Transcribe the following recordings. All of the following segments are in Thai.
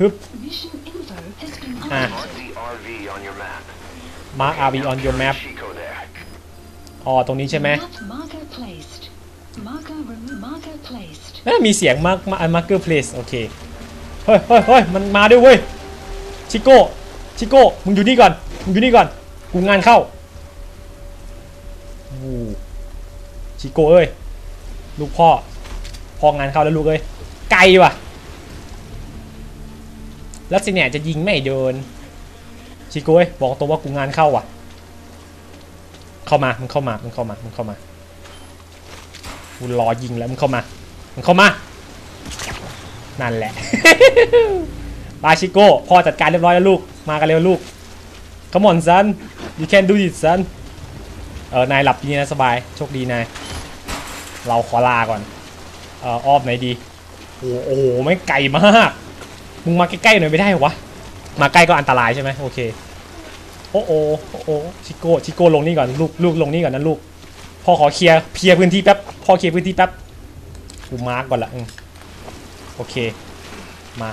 ฮึบ Mission info has been Ah. updated. Mark the RV on your map. มาร์ค RV on your map Chico there. อ๋อตรงนี้ใช่ไหม Map marker placed. Marker remove marker placed. เอ้ยมีเสียงมาร์คมาร์เกอร์เพลสโอเค เฮ้ยเฮ้ยเฮ้ยมันมาด้วยเว้ย ชิโก้ ชิโก้ มึงอยู่นี่ก่อน มึงอยู่นี่ก่อน กูงานเข้าวูชิโก้เอ้ย ลูกพ่อ พ่องานเข้าแล้วลูกเอ้ย ไกลว่ะ แล้วสิเนี่ยจะยิงไม่โดนชิโก้ยบอกตรงว่ากูงานเข้าว่ะ เข้ามา มึงเข้ามา มึงเข้ามา มึงเข้ามา กูรอยิงแล้ว มึงเข้ามา มึงเข้ามา นั่นแหละบาชิโก้พ่อจัดการเรียบร้อยแล้วลูก มากันเร็วลูก Come on son you can do it son เออ นายหลับดีนะสบาย โชคดีนาย เราขอลาก่อน เอ่ออ้อมไหนดี โอ้โหไม่ไกลมาก มึงมาใกล้ๆหน่อยไม่ได้เหรอวะ มาใกล้ก็อันตรายใช่ไหมโอเค โอ้โหโอ้โหชิโก้ชิโก้ลงนี่ก่อนลูกลูกลงนี่ก่อนนะลูกพ่อขอเคลียร์เคลียร์พื้นที่แป๊บพ่อเคลียร์พื้นที่แป๊บ กูมาร์กก่อนละอืมโอเค มา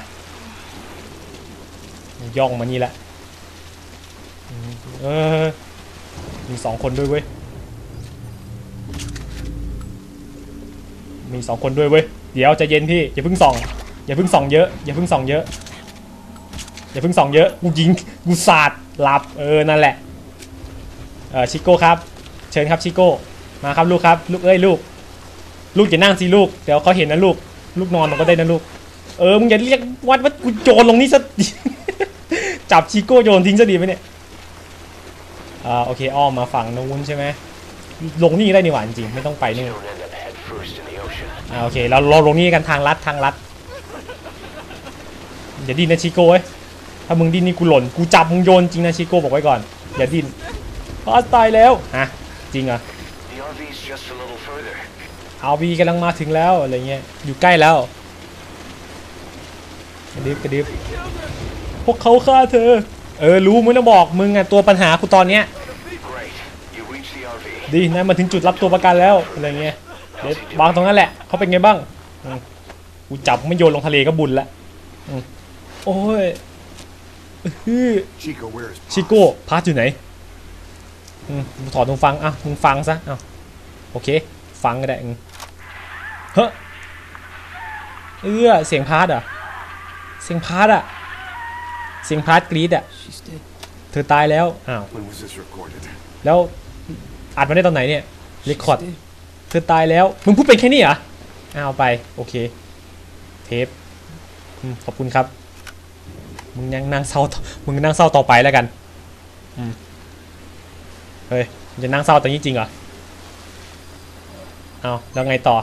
ย่องมานี่แหละมเออ มีสองคนด้วยเว้ย มีสองคนด้วยเว้ย เดี๋ยวจะเย็นพี่อย่าเพิ่งส่อง อย่าเพิ่งส่องเยอะ อย่าเพิ่งส่องเยอะ อย่าเพิ่งส่องเยอะกูยิงกูสาดหลับเออนั่นแหละเออชิโก้ครับ เชิญครับชิโก้มาครับลูกครับ ลูกเอ้ยลูก ลูกอย่านั่งสิลูกเดี๋ยวเขาเห็นนะลูก ลูกนอนมันก็ได้นะลูก เออมึงอย่าเรียกวัดว่ากูโยนลงนี่ซะจับชิโก้โยนทิ้งซะดีไหมเนี่ยอ่าโอเคอ้อมมาฝั่งนู้นใช่ไหมลงนี่ได้นี่หว่าจริงไม่ต้องไปนี่อ่าโอเคเราเราลงนี่กันทางลัดทางลัด อย่าดิ้นนะชิโก้เว้ยถ้ามึงดิ้นนี่กูหล่นกูจับมึงโยนจริงนะชิโก้บอกไว้ก่อน อย่าดิ้นพอสตายแล้วฮะจริงเหรอ The RV's just a little further. เอาวีกำลังมาถึงแล้วอะไรเงี้ยอยู่ใกล้แล้วกระดิบกระดิบพวกเขาฆ่าเธอ เออรู้มึงต้องบอกมึงอะตัวปัญหากูตอนเนี้ยดีนายมาถึงจุดรับตัวประกันแล้วอะไรเงี้ยเดี๋ยววางตรงนั้นแหละเขาเป็นไงบ้างกูจับไม่โยนลงทะเลก็บุญละอื โอ้ยอื้อ Chico, where is ชิโก้พาร์ทอยู่ไหนอืมถอดหูฟังอะมึงฟังซะอะโอเค ฟังก็ได้อืมเฮ้อเอื้อเสียงพาร์ทอะ เสียงพาร์ทอะ เสียงพาร์ทกรีดอะ She's dead. เธอตายแล้ว อ้าว When was this recorded? แล้วอัดมาได้ตอนไหนเนี่ยเรคคอร์ด She's dead. เธอตายแล้ว มึงพูดเป็นแค่นี้เหรอเอาไป โอเค เทปอืมขอบคุณครับ มึงยังนั่งเศร้าต่อมึงนั่งเศร้าต่อไปแล้วกันอืมเฮ้ยมึงจะนั่งเศร้าตอนนี้จริงเหรอเอาแล้วไงต่อ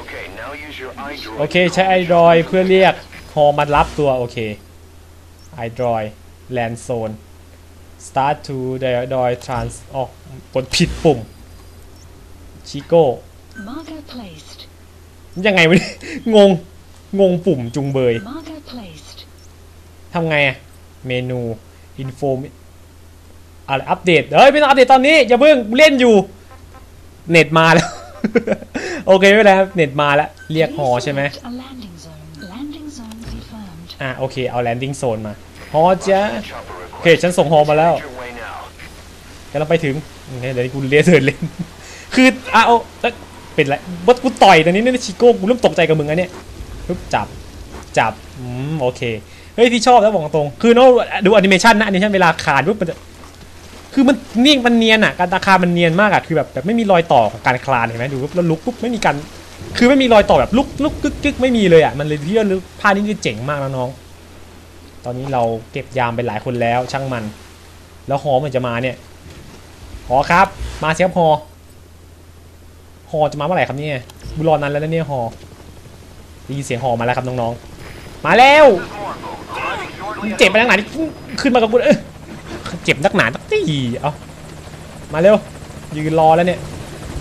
Okay, now use your eye droid. โอเคใช้ไอดรอยเพื่อเรียกฮอมารับตัวโอเคไอดรอยแลนโซน start to ไดดอยทรานส์ออกกดผิดปุ่มชิโก้ Marker placed. ยังไงวะเนี่ยงงงงปุ่มจุงเบย Marker placed. ทำไงอะเมนูอินโฟอะไรอัปเดตเฮ้ยไม่ต้องอัปเดตตอนนี้อย่าเพิ่งเล่นอยู่ เน็ตมาแล้ว โอเคไม่เป็นไรครับเน็ตมาแล้ว เรียกฮอ Please ใช่ไหม select A landing zone. Landing zone confirmed. อะโอเคเอาแลนดิ้งโซนมาฮอจ้า Chopper โอ request. เคฉันส่งฮอมาแล้ว Head your way now. กำลังไปถึงโอเคเดี๋ยวกูเลียเถินเล่นคืออะเอาเอ้ยเป็นไรวัดกูต่อยตอนนี้เนี่ยชิโก้กูเริ่มตกใจกับมึงอะเนี่ยปึ๊บจับจับอืมโอเค เฮ้ยพี่ชอบแล้วบอกตรงๆคือเนาะดูแอนิเมชันนะแอนิเมชันเวลาขาดปุ๊บมันจะคือมันนิ่งมันเนียนอะการตาคามันเนียนมากอะคือแบบแบบไม่มีรอยต่อของการคลานเห็นไหมดูปุ๊บแล้วลุกปุ๊บไม่มีการคือไม่มีรอยต่อแบบลุกลุกกึกกึกไม่มีเลยอะมันเลยที่ว่าภาพนี้คือเจ๋งมากนะน้อง ตอนนี้เราเก็บยามไปหลายคนแล้วช่างมัน แล้วฮอมันจะมาเนี่ยหอครับ มาเสียบฮอฮอจะมาเมื่อไหร่ครับเนี่ยบุรอนั้นแล้วเนี่ยฮอได้ยินเสียงฮอมาแล้วครับน้องๆ มาแล้วมึงเจ็บไปนักหนานี่ขึ้นมากับกูเออเจ็บนักหนานักตีเอามาเร็วยืนรอแล้วเนี่ย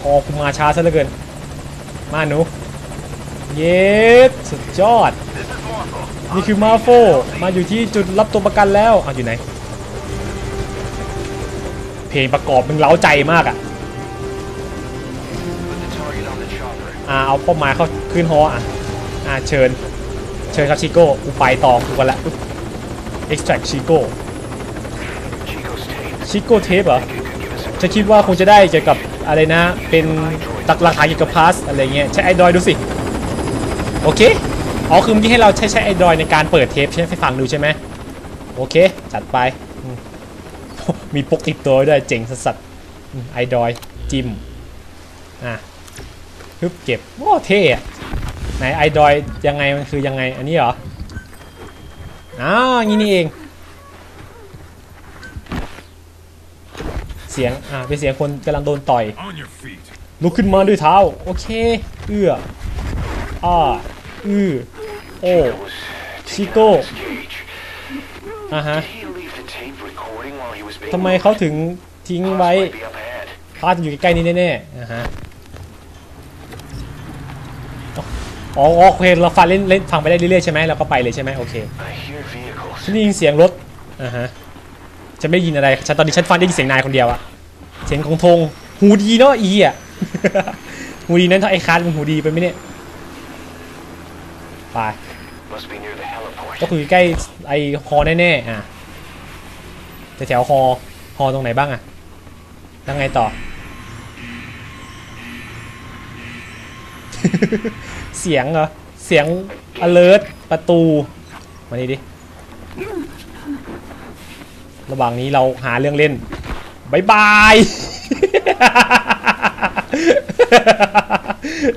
ฮอกูมาช้าซะเหลือเกิน มาหนูเย็ดสุดยอดนี่คือมาโฟมาอยู่ที่จุดรับตัวประกันแล้วอะอยู่ไหน เพลงประกอบมันเล้าใจมากอะอ่าเอาเป้าหมายเข้าขึ้นฮออะอ่าเชิญ เชิญครับชิโก้กูไปต่อกูกันละ extract ชิโก้ชิโก้เทปเหรอ It could give us a ฉันคิดว่าคงจะได้เกี่ยวกับอะไรนะ เป็นตักราคาเกี่ยวกับพาสอะไรเงี้ยใช้ไอดอยดูสิ โอเคอ๋อคือเมื่อกี้ให้เราใช้ใช้ไอดอยในการเปิดเทปใช่ไหมฟังดูใช่ไหมโอเค จัดไป มีปกติดตัวด้วยเจ๋งสัสไอดอย จิมอะฮึบเก็บ โอ้เท่อะ ไหนไอดรอยยังไงมันคือยังไงอันนี้เหรออ้าวอย่างนี้นี่เอง เสียงอ่าเป็นเสียงคนกำลังโดนต่อย On your feet. ลุกขึ้นมาด้วยเท้าโอเค เอื้ออ้าอือโอ้ was Chico. taking out his cage. อะฮะ Did he leave the tape recording while he was being ทำไมเขาถึงทิ้ง moved? ไว้ Might be up ahead. พาดอยู่ใกล้ๆนี่แน่ๆอะฮะ อ๋อโอเคเราฟังเล่นเล่นฟังไปได้เรื่อยๆใช่ไหมเราก็ไปเลยใช่ไหมโอเคฉันได้ยินเสียงรถอะฮะฉันไม่ได้ยินอะไรฉันตอนนี้ฉันฟังได้ยินเสียงนายคนเดียวอะเสียงของธงหูดีเนาะอีอะหูดีนั้นถ้าไอ้คาร์ดมันหูดีไปไหมเนี่ยไปก็คือใกล้ไอ้ฮอแน่ๆอะแต่แถวฮอฮอตรงไหนบ้างอะแล้วไงต่อ เสียงเหรอ เสียง alert ประตู มานี่ดิ ระหว่างนี้เราหาเรื่องเล่นบายบาย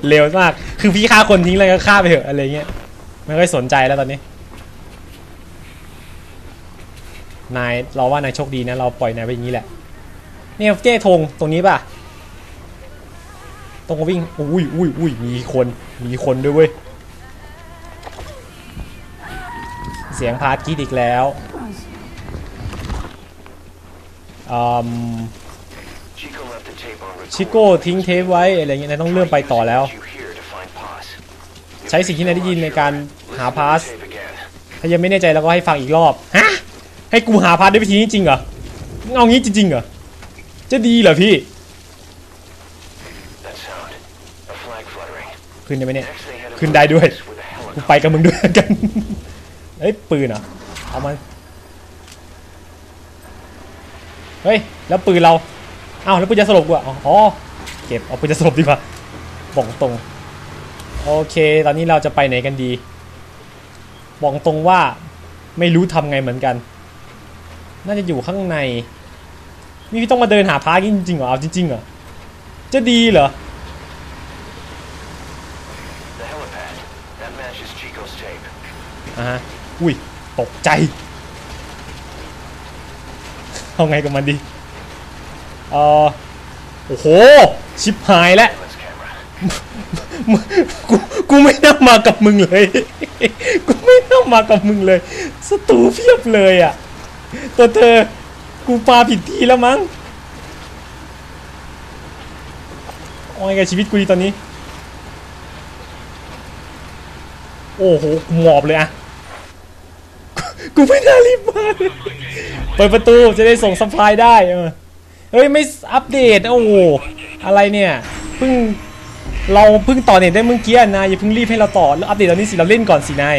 เร็วมาก คือพี่ฆ่าคนทิ้งเลยก็ฆ่าไปเถอะอะไรเงี้ย ไม่ค่อยสนใจแล้วตอนนี้ นายเราว่านายโชคดีนะ เราปล่อยนายไปอย่างนี้แหละ เนี่ยเจ้ธงตรงนี้ป่ะ ตรงวิ่งอุ้ยอุ้ยอุ้ยมีคนมีคนด้วยเว้ยเสียงพาร์ทกรีดอีกแล้วอืมชิโก้ทิ้งเทปไว้อะไรเงี้ยนายต้องเลื่อนไปต่อแล้ว ใช้สิ่งที่นายได้ยินในการหาพาสถ้ายังไม่แน่ใจเราก็ให้ฟังอีกรอบฮะให้กูหาพาร์ทด้วยวิธีนี้จริงเหรอมึงเอางี้จริงๆเหรอจะดีเหรอพี่ ขึ้นได้ไหมเนี่ย Next they headed ขึ้นได้ด้วย for the กู helicopter. ไปกับมึงด้วยกันเฮ้ยปืนเหรอเอามาเฮ้ยแล้วปืนเราเอ้าแล้วปืนจะสลบกูอะอ๋อเก็บเอาปืนจะสลบดีกว่าบอกตรงโอเค ตอนนี้เราจะไปไหนกันดีบอกตรงว่าไม่รู้ทำไงเหมือนกัน น่าจะอยู่ข้างในนี่พี่ต้องมาเดินหาพาร์กจริงๆเหรอเอาจริงๆเหรอจะดีเหรอ อ่าฮะอุ้ยตกใจเอาไงกับมันดีเออโอ้โห ชิบหายแล้วกูกูไม่น่ามากับมึงเลย กูไม่น่ามากับมึงเลยสตูเพียบเลยอะ ตัวเธอ กูปาผิดที่แล้วมั้งเอาไงกับชีวิตกูดีตอนนี้ โอ้โหกูหมอบเลยอะ กูไม่น่ารีบมาเปิดประตูจะได้ส่งซัพพลายได้เออเฮ้ยไม่อัปเดตโอ้โหอะไรเนี่ยเพิ่งเราเพิ่งต่อเน็ตได้เมื่อกี้อะนายอย่าเพิ่งรีบให้เราต่อแล้วอัปเดตตอนนี้สิเราเล่นก่อนสินาย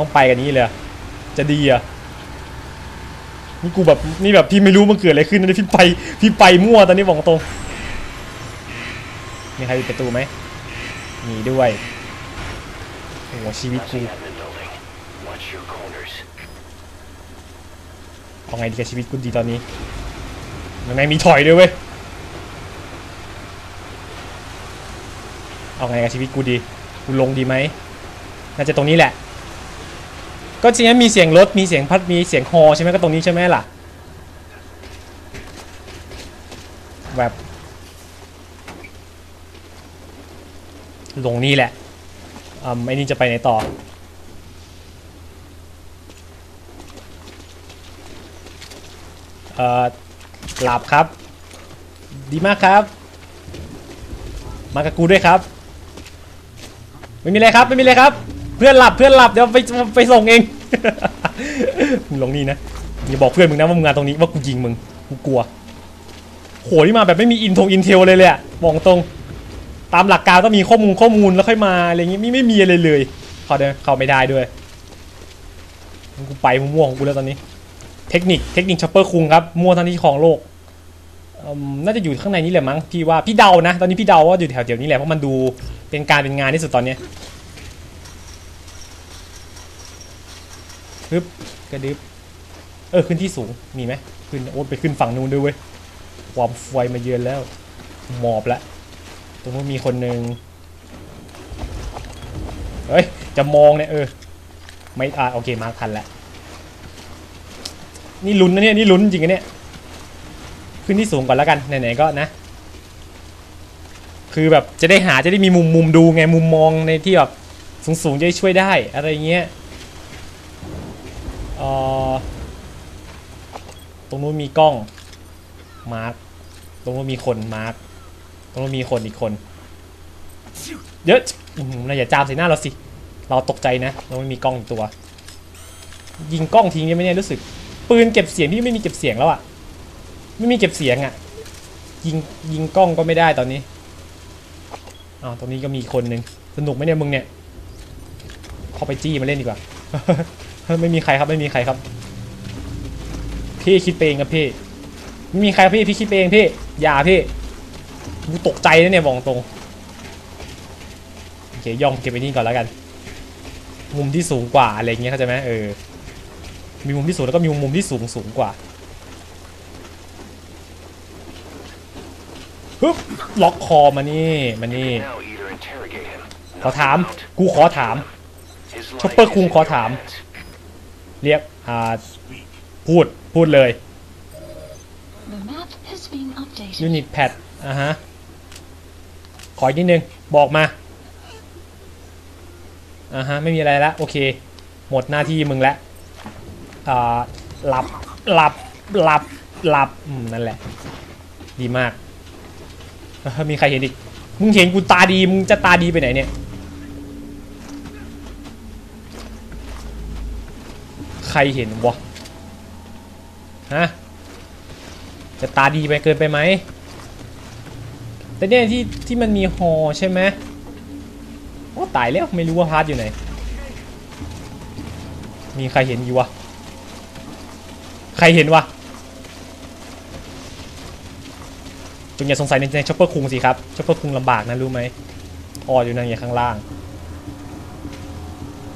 ต้องไปกันนี้เลยจะดีอะนี่กูแบบนี่แบบพี่ไม่รู้มันเกิดอะไรขึ้นนะพี่ไปพี่ไปมั่วตอนนี้บอกตรงมีใครปิดประตูไหมมีด้วยโอ้โหชีวิตกู เอาไงดีกับชีวิตกูดีตอนนี้มันไม่มีถอยด้วยเว้ย เอาไงกับชีวิตกูดี กูลงดีไหม น่าจะตรงนี้แหละ ก็จริงๆมีเสียงรถ มีเสียงพัด มีเสียงฮอใช่ไหมก็ตรงนี้ใช่ไหมล่ะ แบบลงนี่แหละอ่าไอ้นี่จะไปไหนต่อ เอ่อหลับครับ ดีมากครับ มากับกูด้วยครับ ไม่มีอะไรครับไม่มีอะไรครับ เพื่อนหลับเพื่อนหลับเดี๋ยวไปไปส่งเอง มึงลงนี่นะอย่าบอกเพื่อนมึงนะว่ามึงมาตรงนี้ว่ากูยิงมึงกูกลัวโหนี่มาแบบไม่มีอินทงอินเทลเลยเลยอะบอกตรงตามหลักการต้องมีข้อมูลข้อมูลแล้วค่อยมาอะไรอย่างงี้ไม่ไม่มีอะไรเลยเขาได้เข้าไม่ได้ด้วยกูไปมั่วของกูแล้วตอนนี้ เทคนิคเทคนิคช็อปเปอร์คุงครับมั่วทั้งที่ของโลกน่าจะอยู่ข้างในนี้แหละมั้งพี่ว่าพี่เดานะ ตอนนี้พี่เดาว่าอยู่แถวๆนี้แหละเพราะมันดูเป็นการเป็นงานที่สุดตอนเนี้ยฮึบกระดึบเออขึ้นที่สูงมีไหมขึ้นโอ้ไปขึ้นฝั่งนู้นด้วยเว้ยความไฟมาเยือนแล้วหมอบล้วตรงนู้นมีคนหนึ่งเฮ้ยจะมองเนี่ยเออไม่อ่าโอเคมาทันแล้ว นี่ลุ้นนะเนี่ยนี่ลุ้นจริงนะเนี่ยขึ้นที่สูงก่อนแล้วกันไหนๆก็นะ คือแบบจะได้หาจะได้มีมุมมุมดูไงมุมมองในที่แบบสูงๆจะได้ช่วยได้อะไรเงี้ยเอ่อตรงนู้นมีกล้องมาร์คตรงนู้นมีคนมาร์คตรงนู้นมีคนอีกคน เยอะอื้อหือเราอย่าจามใส่หน้าเราสิ เราตกใจนะ เราไม่มีกล้องอีกตัว ยิงกล้องทิ้งได้ไหมเนี่ยรู้สึก ปืนเก็บเสียงพี่ไม่มีเก็บเสียงแล้วอะไม่มีเก็บเสียงอะยิงยิงกล้องก็ไม่ได้ตอนนี้อ้าวตรงนี้ก็มีคนหนึ่งสนุกไหมเนี่ยมึงเนี่ยเข้าไปจี้มาเล่นดีกว่า ไม่มีใครครับไม่มีใครครับ พี่คิดเองครับพี่ไม่มีใครพี่พี่คิดเองพี่อย่าพี่กูตกใจนะเนี่ยบอกตรงโอเคย่องเก็บไปนี่ก่อนแล้วกัน มุมที่สูงกว่าอะไรเงี้ยเข้าใจไหมเออ มีมุมที่สูงแล้วก็มีมุมที่สูงสูงกว่าฮึบล็อกคอมานี่มานี่ขอถาม กูขอถาม His life Chopper is คุงขอถาม เรียกอ่าพูด พูดเลยยูนิตแพดอะฮะ ขออีกนิดนึง บอกมา อ่าฮะ ไม่มีอะไรแล้วโอเค หมดหน้าที่มึงแล้ว หลับหลับหลับหลับนั่นแหละ ดีมาก มีใครเห็นอีก มึงเห็นกูตาดี มึงจะตาดีไปไหนเนี่ย ใครเห็นวะ ฮะ จะตาดีไปเกินไปไหม แต่เนี่ยที่ที่มันมีฮอใช่ไหมโอ้ตายแล้วไม่รู้ว่าพาร์ทอยู่ไหน มีใครเห็นอยู่วะ ใครเห็นวะจงอย่าสงสัยในในช็อปเปอร์คุงสิครับช็อปเปอร์คุงลำบากนะรู้ไหมอออยู่นั่นอย่างข้างล่าง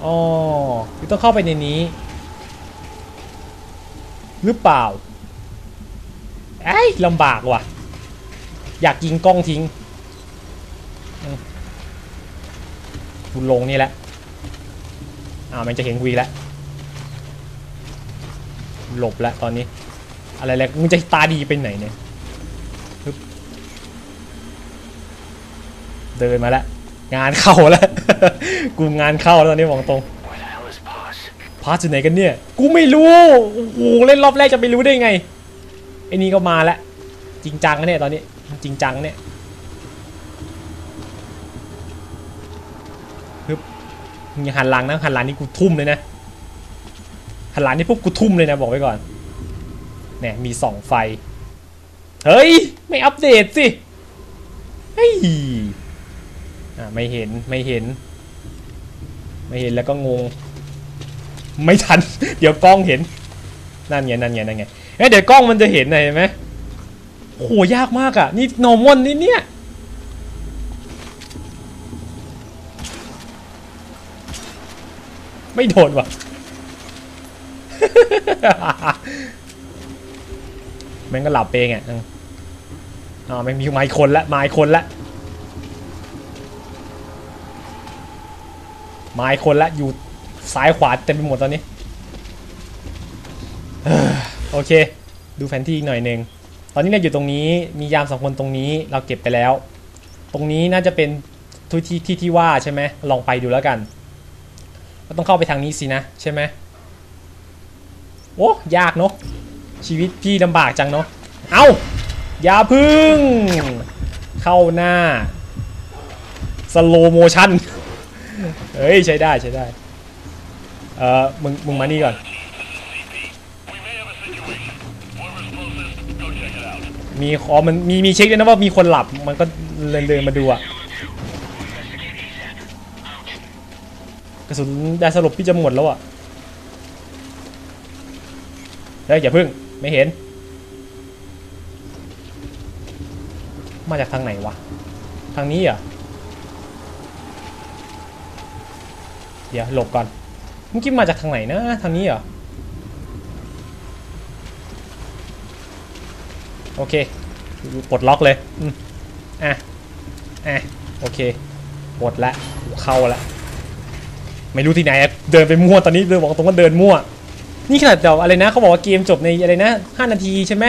อ๋อคือต้องเข้าไปในนี้ หรือเปล่าไอ้ยลำบากว่ะ อยากยิงกล้องทิ้งอืมกูลงนี่แหละอ้าวมันจะเห็นกูอีแล้ว หลบแล้วตอนนี้ อะไรแล้วมึงจะตาดีไปไหนเนี่ยเดินมาแล้วงานเข้าแล้วกูงานเข้าแล้วตอนนี้บอกตรงพาร์ทอยู่ไหนกันเนี่ยกูไม่รู้โอ้โหเล่นรอบแรกจะไปรู้ได้ไงไอ้นี่ก็มาแล้วจริงจังนเนี่ยตอนนี้จริงจังเนี่ยฮึบมึงอย่าหันหลังนะหันหลังนี่กูทุ่มเลยนะ หันหลังนี่ปุ๊บกูทุ่มเลยนะบอกไว้ก่อนเนี่ยมีสองไฟ เฮ้ย ไม่อัปเดตสิเฮ้ยอ่าไม่เห็นไม่เห็น ไม่เห็นแล้วก็งง ไม่ทัน เดี๋ยวกล้องเห็น นั่นไงนั่นไงนั่นไงเอ้ยเดี๋ยวกล้องมันจะเห็นนะเห็นไหมโหยากมากอะ นี่นอมอนนี่เนี่ยไม่โดนว่ะ แม่งก็หลับเองอะอ๋อแม่งมีไม้คนละไม้คนละไม้คนละอยู่ซ้ายขวาเต็มไปหมดตอนนี้โอเค ดูแผนที่อีกหน่อยหนึ่งตอนนี้เราอยู่ตรงนี้มียามสองคนตรงนี้เราเก็บไปแล้ว ตรงนี้น่าจะเป็นทุที่ที่ที่ว่าใช่ไหมลองไปดูแล้วกัน ก็ต้องเข้าไปทางนี้สินะใช่ไหม โอ้ยากเนาะชีวิตพี่ลำบากจังเนาะเอา้าอย่าพึ่ง เข้าหน้าสโลโมชั่นเฮ้ย ใช้ได้ใช้ได้ เออมึงมึงมานี่ก่อน มีขอมันมีมีเช็คด้วยนะว่ามีคนหลับมันก็เลยเดินมาดูอะกระสุนได้สลบพี่จะหมดแล้วอะ เฮ้ยอย่าพึ่งไม่เห็น มาจากทางไหนวะ ทางนี้เหรอะเดี๋ยวหลบก่อนเมื่อกี้มาจากทางไหนนะ ทางนี้เหรอ โอเค ปลดล็อกเลยอืมอะ อะ โอเคปลดละ เข้าละ ไม่รู้ที่ไหน เดินไปมั่ว ตอนนี้เดินบอกตรงว่าเดินมั่ว นี่ขนาดเดี๋ยวอะไรนะเขาบอกว่าเกมจบในอะไรนะ5นาทีใช่ไหม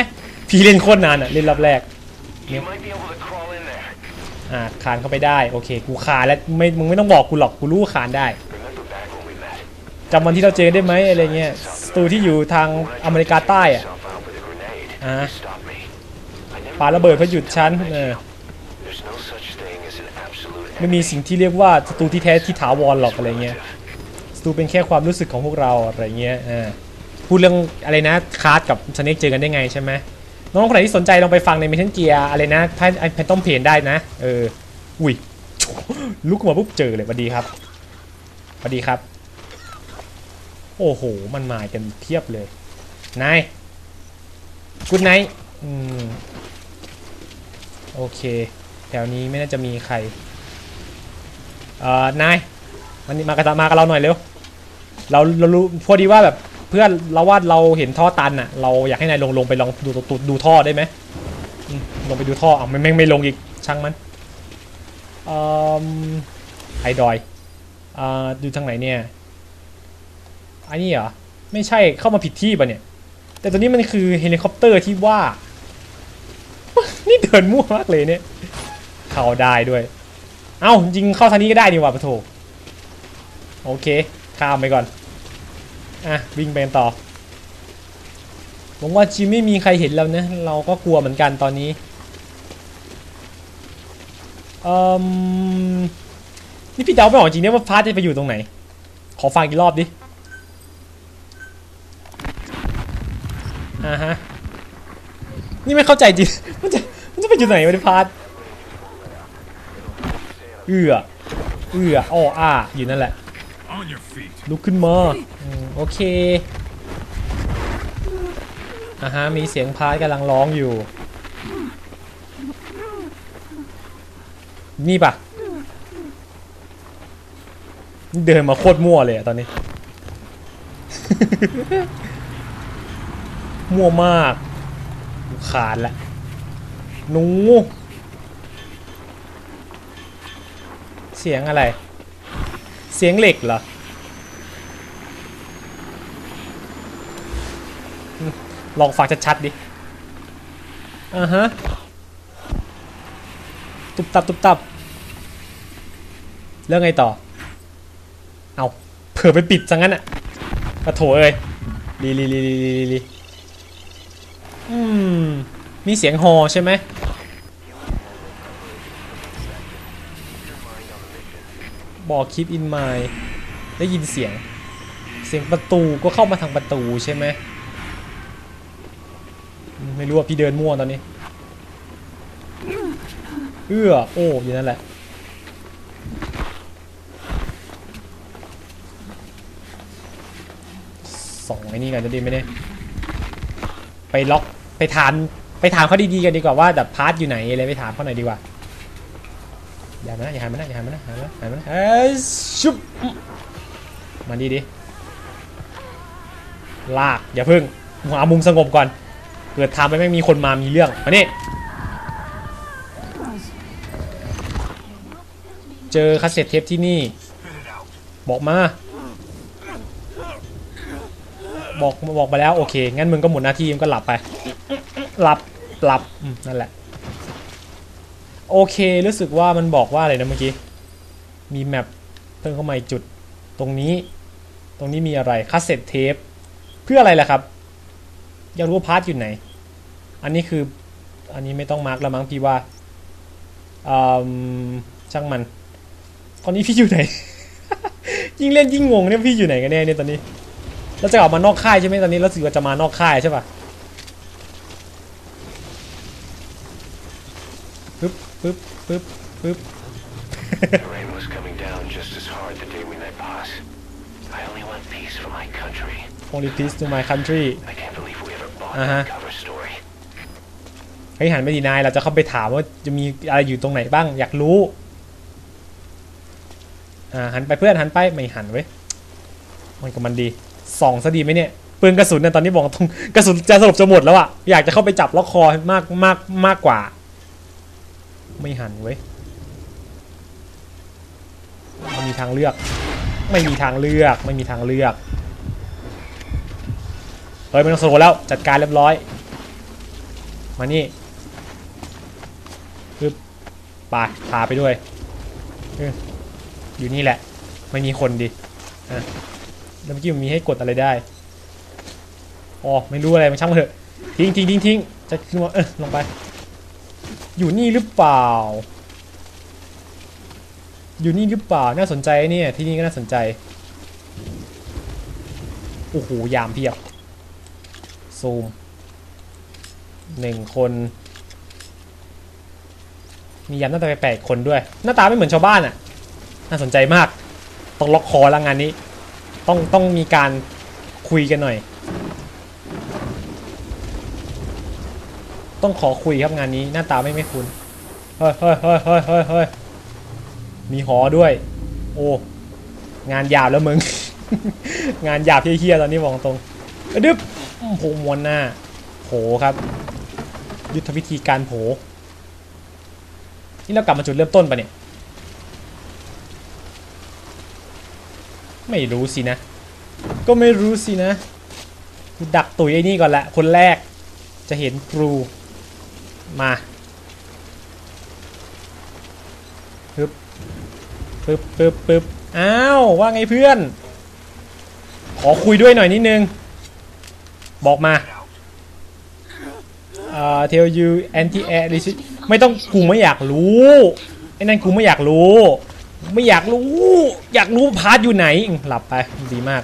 พี่เล่นโคตรนานอะเล่นรอบแรก You might be able to crawl in there. อ่าคานเข้าไปได้โอเคกูคานแล้วไม่มึงไม่ต้องบอกกูหรอกกูรู้ว่าคานได้ Remember back when we met? จำวันที่เราเจอได้ไหมอะไรเงี้ยสตูที่อยู่ทางอเมริกาใต้อะ Yourself out with a grenade. Ah. You stopped me. I never ปาระเบิดเพื่อหยุดฉันเออ There's no such thing as an absolute ไม่มีสิ่งที่เรียกว่าสตูที่แท้ที่ถาวรหรอกอะไรเงี้ยสตูเป็นแค่ความรู้สึกของพวกเราอะไรเงี้ยอ่า พูดเรื่องอะไรนะคาร์ดกับสเน็กเจอกันได้ไงใช่ไหมน้องคนไหนที่สนใจลองไปฟังในเมทัลเกียร์อะไรนะถ้าไอแพนต้อมเพนได้นะ เออ อุ้ย ลุกมาปุ๊บเจอเลยสวัสดีครับสวัสดีครับ โอ้โห มันมากันเพียบเลย นายกุดไนอืมโอเค แถวนี้ไม่น่าจะมีใคร เอ่อ นาย มันมากระมากับเราหน่อยเร็ว เราเรารู้พอดีว่าแบบ เพื่อนเราว่าเราเห็นท่อตันอะเราอยากให้นายลงลงไปลองดูดูดูท่อได้ไหมลงไปดูท่ออะไม่ไม่ไม่ลงอีกช่างมันเอ่อไอดอยอดูทางไหนเนี่ยอันนี้เหรอไม่ใช่เข้ามาผิดที่ปะเนี่ย แต่ตัวนี้มันคือเฮลิคอปเตอร์ที่ว่า นี่เดินมั่วมากเลยเนี่ย เข้าได้ด้วย เอ้าจริงเข้าทางนี้ก็ได้นี่ว่าปะโถโอเคข้ามไปก่อน อะวิ่งไปต่อหวังว่าจิไม่มีใครเห็นเรานะเราก็กลัวเหมือนกันตอนนี้เอ่มนี่พี่เดาไม่ออกจริงเนี่ยว่าพาจะไปอยู่ตรงไหน ขอฟังอีกรอบดิอ่าฮะนี่ไม่เข้าใจจริง มันจะมันจะไปอยู่ไหนวะในพาร์ทเอือเอืออ้ออ้าอยู่นั่นแหละ On your feet. ลุกขึ้นมาอมโอเคอ่าฮะมีเสียงพาร์ทกำลังร้องอยู่ นี่ปะเดินมาโคตรมั่วเลยอะตอนนี้ มั่วมากขาดละหนูเสียงอะไร เสียงเหล็กเหรออืม ลองฟังชัดๆดิอ่าฮะตุบตับตุบตับแล้วไงต่อ เอาเผื่อไปปิดซะงั้นอะกระโถเอ้ยลีลีลีลีลีลีอืม มีเสียงฮอใช่ไหมบอกคลิปอินไมได้ยินเสียง เสียงประตูก็เข้ามาทางประตูใช่ไหม ไม่รู้ว่าพี่เดินมั่วตอนนี้ เอื้อโอ้อยู่นั่นแหละสองไอ้นี่กันจะดีไหมเนี่ยไปล็อกไปถามไปถามเขาดีๆกันดีกว่าว่าแบบพาร์ทอยู่ไหนอะไรไปถามเขาหน่อยดีกว่าอย่ามานะอย่าหันมานะอย่าหันมานะหันมาหันมานะเอ้ยชุบมาดีดิลากอย่าพึ่งหามุมสงบก่อน เกิดทำไปไม่มีคนมามีเรื่องมานี่เจอคาสเซ็ตเทปที่นี่ บอกมา บอกบอกไปแล้วโอเค งั้นมึงก็หมุนหน้าที่มึงก็หลับไป หลับหลับนั่นแหละ โอเครู้สึกว่ามันบอกว่าอะไรนะเมื่อกี้ มีแมปเพิ่มเข้ามาอีกจุด ตรงนี้ ตรงนี้มีอะไรคาสเซ็ตเทปเพื่ออะไรล่ะครับ อยากรู้ว่าพาร์ทอยู่ไหน อันนี้คืออันนี้ไม่ต้องมาร์กแล้วมั้งพี่ว่าอืมช่างมัน ตอนนี้พี่อยู่ไหน ยิ่งเล่นยิ่งงงเนี่ยพี่อยู่ไหนกันแน่เนี่ยตอนนี้เราจะออกมานอกค่ายใช่ไหมตอนนี้เราสึกว่าจะมานอกค่ายใช่ปะปึ๊บปึ๊บปึ๊บปึ๊บ The rain was coming down just as hard the day we met Paz. for my country. only peace to my country I can't believe we ever bought Uh-huh. that cover story. เฮ้ยหันไปดีนายเราจะเข้าไปถามว่าจะมีอะไรอยู่ตรงไหนบ้าง อยากรู้ อ่าหันไปเพื่อนหันไปไม่หันเว้ยมันกับมันดีส่องซะดีไหมเนี่ยปืนกระสุนเนี่ยตอนนี้บอกตรงกระสุนจะสลบจะหมดแล้วอะอยากจะเข้าไปจับล็อกคอมากมากมากกว่า ไม่หันเว้ยมันมีทางเลือก ไม่มีทางเลือก ไม่มีทางเลือก เฮ้ยไม่ต้องสโลแล้วจัดการเรียบร้อย มานี่ปึ๊บไปพาไปด้วยอออยู่นี่แหละ ไม่มีคนดิอะแล้วเมื่อกี้มันมีให้กดอะไรได้อ๋อไม่รู้อะไรมันช่างมันเถอะทิ้งทิ้งทิ้งทิ้งจะขึ้นมาเออลงไป อยู่นี่หรือเปล่า อยู่นี่หรือเปล่าน่าสนใจเนี่ยที่นี่ก็น่าสนใจโอ้โหยามเพียบ ซูมหนึ่งคน มียามหน้าตาแปลกๆคนด้วย หน้าตาไม่เหมือนชาวบ้านอะ่ะ น่าสนใจมาก ต้องล็อกคอแล้วงานนี้ ต้องต้องมีการคุยกันหน่อย ต้องขอคุยครับงานนี้หน้าตาไม่ไม่คุ้น เฮ้ยเฮ้ยเฮ้ยเฮ้ยเฮ้ยเฮ้ยมีหอด้วย โอ้ งานหยาบแล้วมึง งานหยาบเฮี้ยๆตอนนี้บอกตรงดึ๊บ โผล่มวนหน้าโผล่ครับ ยุทธวิธีการโผล่นี่เรากลับมาจุดเริ่มต้นปะเนี่ย ไม่รู้สินะ ก็ไม่รู้สินะกูดักตุ๋ยไอ้นี่ก่อนละ คนแรกจะเห็นครูมาปึ๊บปึ๊บปึ๊บปึ๊บอ้าว ว่าไงเพื่อน ขอคุยด้วยหน่อยนิดนึง บอกมาเอ่อ tell you anti air resist ไม่ต้องกูไม่อยากรู้ไอ้นั่นกูไม่อยากรู้ ไม่อยากรู้ อยากรู้พาร์ทอยู่ไหนหลับไปดีมาก